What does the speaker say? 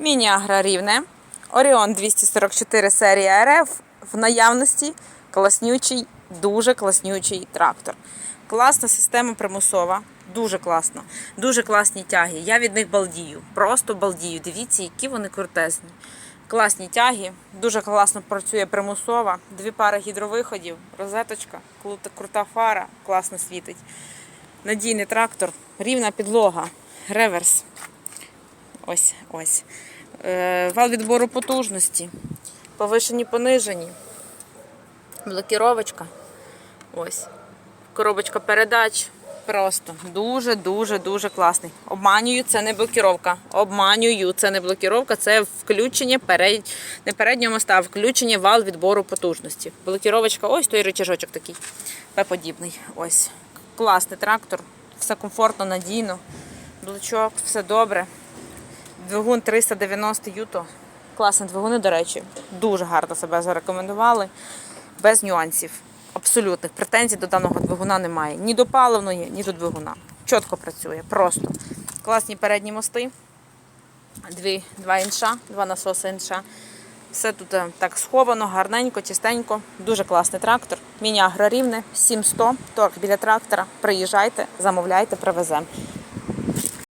Міні-агро рівне. Оріон 244 серія РФ в наявності. Класнючий, дуже класнючий трактор. Класна система примусова. Дуже класно. Дуже класні тяги. Я від них балдію. Просто балдію. Дивіться, які вони крутезні. Класні тяги, дуже класно працює примусова, дві пари гідровиходів, розеточка, крута фара, класно світить. Надійний трактор, рівна підлога, реверс. Ось, ось. Е, вал відбору потужності, повишені, понижені, блокіровочка. Ось. Коробочка передач. Просто дуже, дуже, дуже класний. Обманюю, це не блокіровка. Обманюю, це не блокіровка, це включення перед... не переднього моста, включення вал відбору потужності. Блокіровочка, ось той рычажочок такий. П-подібний. Ось. Класний трактор, все комфортно, надійно. Блочок, все добре. Двигун 390 юто. Класні двигуни, до речі, дуже гарно себе зарекомендували, без нюансів. Абсолютних претензій до даного двигуна немає. Ні до паливної, ні до двигуна. Чітко працює, просто. Класні передні мости, дві, два інша, два насоси інша. Все тут е, так сховано, гарненько, чистенько. Дуже класний трактор. Міні агрорівне, 700, торг біля трактора. Приїжджайте, замовляйте, привеземо.